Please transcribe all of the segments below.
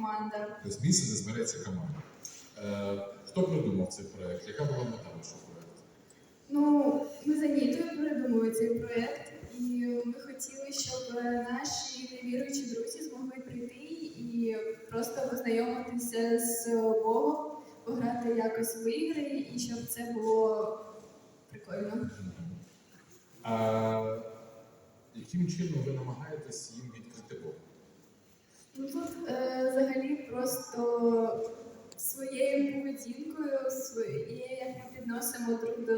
команда. Місце, де збереться команда. Е, хто придумав цей проект? Яка була мета вашого проекту? Ну, ми з Анітою придумали цей проєкт, і ми хотіли, щоб наші невіруючі друзі змогли прийти і просто познайомитися з Богом, пограти якось в ігри, і щоб це було прикольно. А яким чином ви намагаєтесь їм відкрити Бога? Ну тут е, взагалі просто своєю поведінкою, своєю, як ми відносимо друг до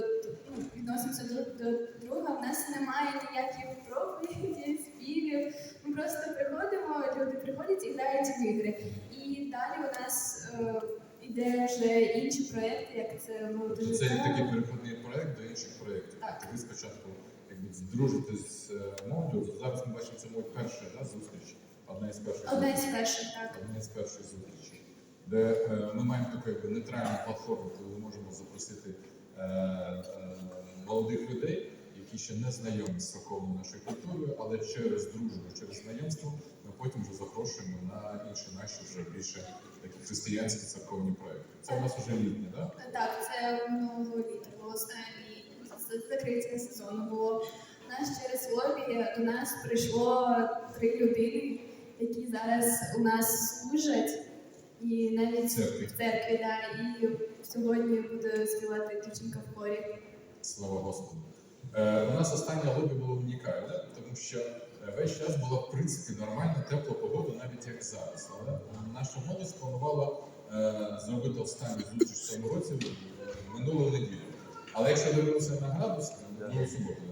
ну, відносимося друг до друга. В нас немає ніяких проповідей, співів. Ми просто приходимо, люди приходять і грають в ігри. І далі у нас е, іде вже інші проекти, як це молоде Тобто це такий переходний проект до інших проєктів. Так. Тобто ви спочатку якби здружитесь з е, молоддю. Зараз ми бачимо, це моя перша да, зустріч. Одна із перших Одна із перших, так. Одна із перших зустрічей, де е, ми маємо таку якби нейтральну платформу, коли ми можемо запросити е, е, молодих людей, які ще не знайомі з церковною нашою культурою, але через дружбу, через знайомство ми потім вже запрошуємо на інші наші вже більше такі християнські церковні проекти. Це у нас вже літні, так? Так, це минулого літа було останній закриття сезону було. У нас через лобі до нас прийшло три людини, які зараз у нас служать, і навіть церкві. в церкві, да, і сьогодні буде співати дівчинка в хорі. Слава Господу. Е, у нас останнє лобі було унікальне, тому що е, весь час була в принципі нормальна тепла погода, навіть як зараз. Але наша молодь спланувала е, зробити останню зустріч в цьому році е, минулу неділю. Але якщо дивилися на градусник, минулу суботу,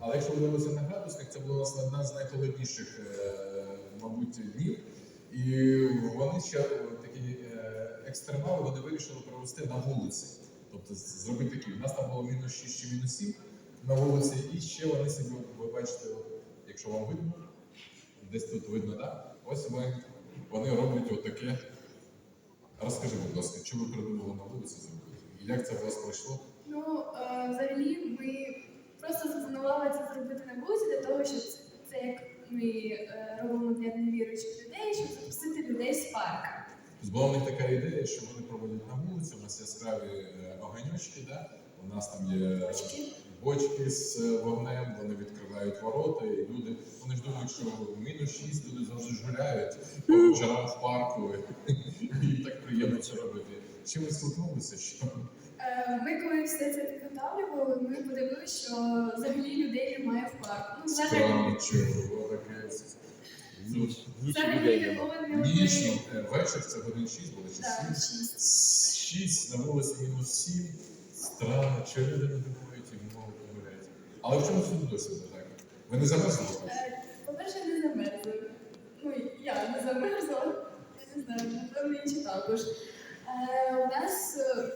але якщо дивилися на градусник, це була одна з найхолодніших, е, мабуть, днів. І вони ще е, такі е, екстремали, вони вирішили провести на вулиці. Тобто зробити такі. У нас там було мінус 6 чи мінус 7 на вулиці, і ще вони собі, ви бачите, якщо вам видно, десь тут видно, да? ось вони, вони роблять отаке. Розкажи, будь ласка, що ви придумали на вулиці зробити? Як це у вас пройшло? Ну, е, взагалі, ми просто запланували це зробити на вулиці для того, щоб це як ми е, робимо для невіруючих людей, щоб запустити людей з парка. Була в них така ідея, що вони проводять на вулиці, у нас яскраві е, огоньочки, да? у нас там є Бочки. бочки з е, вогнем, вони відкривають ворота, і люди вони ж думають, що мінус 6 люди завжди гуляють по вечорам в парку, і так приємно це робити. Чим ви столкнулися? Що Ми коли все це підготовлювали, ми подивилися, що взагалі людей немає в парку. Ну, взагалі? Ну, взагалі людей нема. Ніч, вечір це годин 6 було чи 7? шість. 6 на вулиці мінус 7. Странно, що люди не думають і мову помиляють. Але в чому суть досвіду так? Ви не замерзли? Е, По-перше, не замерзли. Ну, я не замерзла. Я не знаю, напевно, інші також. Е, У нас е,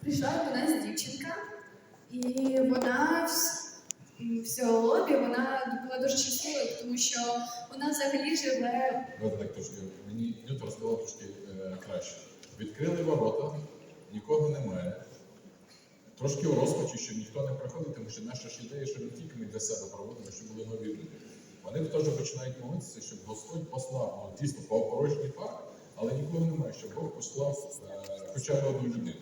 прийшла до нас дівчинка, і вона в цьому лобі вона була дуже щаслива, тому що вона взагалі живе Давайте так трошки мені Ньют розказав трошки е, краще. Відкрили ворота, нікого немає. Трошки у розпачі, що ніхто не приходить, тому що наша ж ідея, що не тільки ми для себе проводимо, щоб були нові люди. Вони теж починають молитися, щоб Господь послав ну, дійсно порожній парк, але нікого немає, щоб Бог послав е, хоча б одну людину.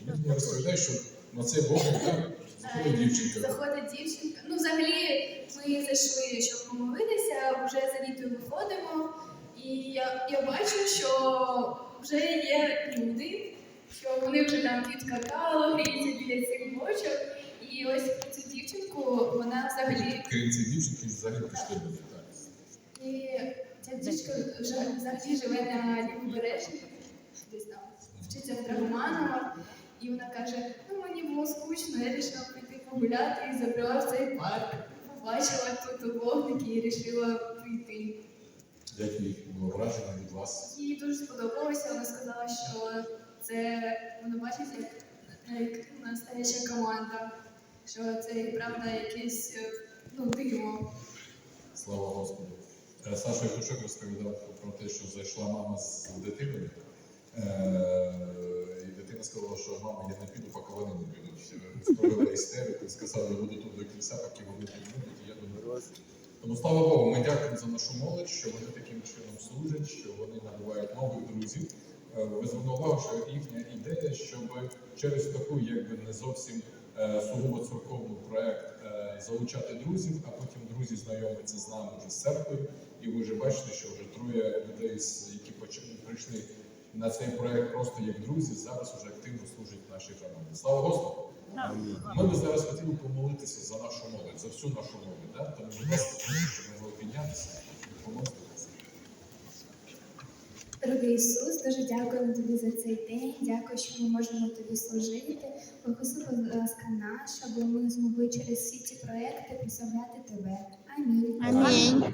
І він мені розповідає, що на цей Бог там заходить дівчинка. Заходить дівчинка. Ну, взагалі, ми зайшли, щоб помолитися, вже за літою виходимо. І я, я бачу, що вже є люди, що вони вже там під какао, гріються біля цих бочок. І ось цю дівчинку, вона взагалі. Крім цієї дівчинки, взагалі люди. Так. І ця дівчинка вже взагалі живе на лівобережні, десь там вчиться в Драгоманова. І вона каже: ну було скучно, я вирішила піти погуляти і забрала в цей парк. Побачила тут вогники і вирішила прийти. Як їх було враження від вас? Їй дуже сподобалося. Вона сказала, що це вона бачить як, настояща команда, що це і правда якесь ну, диво. Слава Господу. Е, Саша Євтушок розповідав про те, що зайшла мама з дитиною. Е, І дитина сказала, що мама, я не піду, поки не істерику і сказала, я буду тут до кінця, поки вони будуть. І я думаю, тому слава Богу, ми дякуємо за нашу молодь, що вони таким чином служать, що вони набувають нових друзів. Е, Ви увагу, що їхня ідея, щоб через таку якби не зовсім е, сугубо церковний проект е, залучати друзів, а потім друзі знайомляться з нами вже з церквою. І ви вже бачите, що вже троє людей, які прийшли на цей проект просто як друзі, зараз вже активно служать нашій громаді. Слава Господу! Ми би зараз хотіли помолитися за нашу молодь, за всю нашу молодь. Да? Тому, будь ласка, щоб ми могли піднятися і помолитися. Дорогий Ісус, дуже дякуємо тобі за цей день. Дякую, що ми можемо тобі служити. Благослови, будь ласка, нас, щоб ми змогли через всі ці проекти прославляти тебе. Амінь. Амінь.